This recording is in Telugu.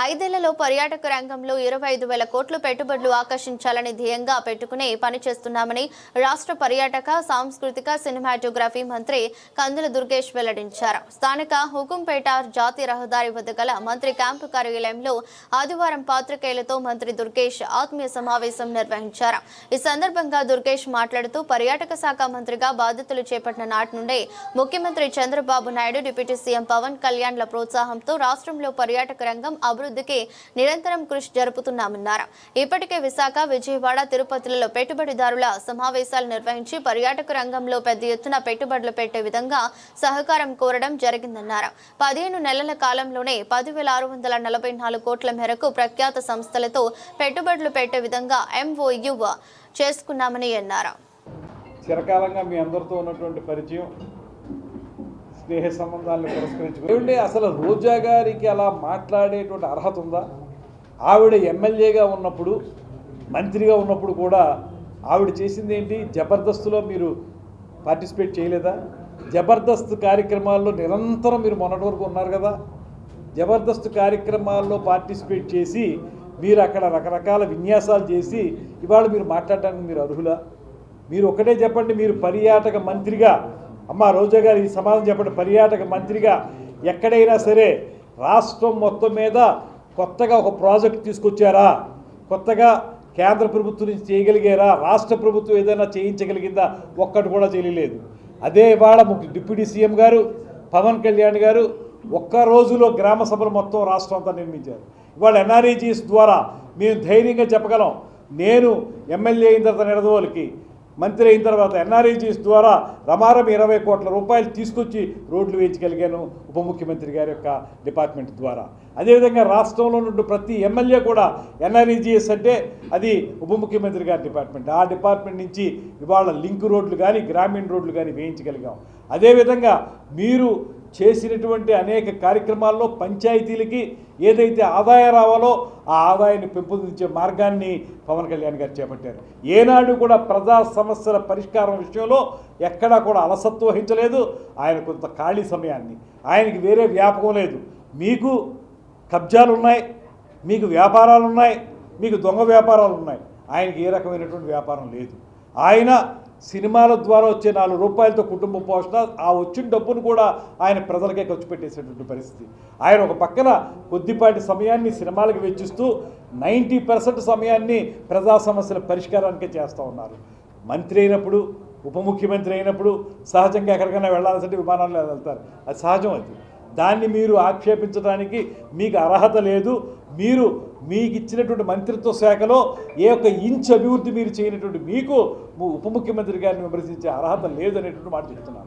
ఐదేళ్ళలో పర్యాటక రంగంలో ఇరవై ఐదు వేల కోట్లు పెట్టుబడులు ఆకర్షించాలని ధ్యేయంగా పెట్టుకుని పనిచేస్తున్నామని రాష్ట్ర పర్యాటక సాంస్కృతిక సినిమాటోగ్రఫీ మంత్రి కందుల దుర్గేష్ వెల్లడించారు. స్థానిక హుకుంపేట జాతీయ రహదారి వద్ద గల మంత్రి క్యాంపు కార్యాలయంలో ఆదివారం పాత్రికేయులతో మంత్రి దుర్గేష్ ఆత్మీయ సమావేశం నిర్వహించారు. ఈ సందర్భంగా దుర్గేష్ మాట్లాడుతూ పర్యాటక శాఖ మంత్రిగా బాధ్యతలు చేపట్టిన నాటి నుండే ముఖ్యమంత్రి చంద్రబాబు నాయుడు డిప్యూటీ సీఎం పవన్ కళ్యాణ్ల ప్రోత్సాహంతో రాష్ట్రంలో పర్యాటక రంగం అభివృద్ధికి నిరంతరం కృషి జరుపుతున్నామన్నారు. ఇప్పటికే విశాఖ విజయవాడ తిరుపతిలలో పెట్టుబడిదారుల సమావేశాలు నిర్వహించి పర్యాటక రంగంలో పెద్ద ఎత్తున పెట్టుబడులు పెట్టే విధంగా సహకారం కోరడం జరిగిందన్నారు. పదిహేను నెలల కాలంలోనే పదివేల ఆరు వందల నలభై నాలుగు కోట్ల మేరకు ప్రఖ్యాత సంస్థలతో పెట్టుబడులు పెట్టే విధంగా ఎంఓయు చేసుకున్నామని అన్నారు. చిరకాలంగా మీ అందరితో ఉన్నటువంటి పరిచయం స్నేహ సంబంధాలను పురస్కరించుకుని ఏమంటే అసలు రోజా గారికి అలా మాట్లాడేటువంటి అర్హత ఉందా? ఆవిడ ఎమ్మెల్యేగా ఉన్నప్పుడు మంత్రిగా ఉన్నప్పుడు కూడా ఆవిడ చేసింది ఏంటి? జబర్దస్త్లో మీరు పార్టిసిపేట్ చేయలేదా? జబర్దస్త్ కార్యక్రమాల్లో నిరంతరం మీరు మొన్నటి వరకు ఉన్నారు కదా? జబర్దస్త్ కార్యక్రమాల్లో పార్టిసిపేట్ చేసి మీరు అక్కడ రకరకాల విన్యాసాలు చేసి ఇవాళ మీరు మాట్లాడడానికి మీరు అర్హులా? మీరు ఒకటే చెప్పండి మీరు పర్యాటక మంత్రిగా అమ్మ రోజా గారు ఈ సమాధానం చెప్పండి. పర్యాటక మంత్రిగా ఎక్కడైనా సరే రాష్ట్రం మొత్తం మీద కొత్తగా ఒక ప్రాజెక్ట్ తీసుకొచ్చారా? కొత్తగా కేంద్ర ప్రభుత్వం నుంచి చేయగలిగారా? రాష్ట్ర ప్రభుత్వం ఏదైనా చేయించగలిగిందా? ఒక్కటి కూడా చేయలేదు. అదే ఇవాళ ముఖ్య డిప్యూటీ సీఎం గారు పవన్ కళ్యాణ్ గారు ఒక్క రోజులో గ్రామ సభలు మొత్తం రాష్ట్రం అంతా నిర్మించారు. ఇవాళ ఎన్ఆర్ఈజీఎస్ ద్వారా మేము ధైర్యంగా చెప్పగలం. నేను ఎమ్మెల్యే అయిన తర్వాత నిడదవోలికి మంత్రి అయిన తర్వాత ఎన్ఆర్ఈజీఎస్ ద్వారా రమారం ఇరవై కోట్ల రూపాయలు తీసుకొచ్చి రోడ్లు వేయించగలిగాను ఉప ముఖ్యమంత్రి గారి యొక్క డిపార్ట్మెంట్ ద్వారా. అదేవిధంగా రాష్ట్రంలో నుండి ప్రతి ఎమ్మెల్యే కూడా ఎన్ఆర్ఈజీఎస్ అంటే అది ఉప ముఖ్యమంత్రి గారి డిపార్ట్మెంట్. ఆ డిపార్ట్మెంట్ నుంచి ఇవాళ లింక్ రోడ్లు కానీ గ్రామీణ రోడ్లు కానీ వేయించగలిగాం. అదేవిధంగా మీరు చేసినటువంటి అనేక కార్యక్రమాల్లో పంచాయతీలకి ఏదైతే ఆదాయం రావాలో ఆ ఆదాయాన్ని పెంపొందించే మార్గాన్ని పవన్ కళ్యాణ్ గారు చేపట్టారు. ఏనాడు కూడా ప్రజా సమస్యల పరిష్కారం విషయంలో ఎక్కడా కూడా అలసత్వం వహించలేదు. ఆయన కొంత ఖాళీ సమయాన్ని. ఆయనకి వేరే వ్యాపకం లేదు. మీకు కబ్జాలు ఉన్నాయి మీకు వ్యాపారాలు ఉన్నాయి మీకు దొంగ వ్యాపారాలు ఉన్నాయి. ఆయనకి ఏ రకమైనటువంటి వ్యాపారం లేదు. ఆయన సినిమాల ద్వారా వచ్చే నాలుగు రూపాయలతో కుటుంబ పోషణ ఆ వచ్చిన డబ్బును కూడా ఆయన ప్రజలకే ఖర్చు పెట్టేసేటువంటి పరిస్థితి. ఆయన ఒక పక్కన కొద్దిపాటి సమయాన్ని సినిమాలకు వెచ్చిస్తూ నైంటీ పర్సెంట్ సమయాన్ని ప్రజా సమస్యల పరిష్కారానికే చేస్తూ ఉన్నారు. మంత్రి అయినప్పుడు ఉప ముఖ్యమంత్రి అయినప్పుడు సహజంగా ఎక్కడికైనా వెళ్ళాల్సింటే విమానాల్లో వెళ్తారు. అది సహజం అది. దాన్ని మీరు ఆక్షేపించడానికి మీకు అర్హత లేదు. మీరు మీకు ఇచ్చినటువంటి మంత్రిత్వ శాఖలో ఏ ఒక్క ఇంచ్ అభివృద్ధి మీరు చేయనటువంటి మీకు ఉప ముఖ్యమంత్రి గారిని విమర్శించే అర్హత లేదు అనేటువంటి మాట చెప్తున్నాను.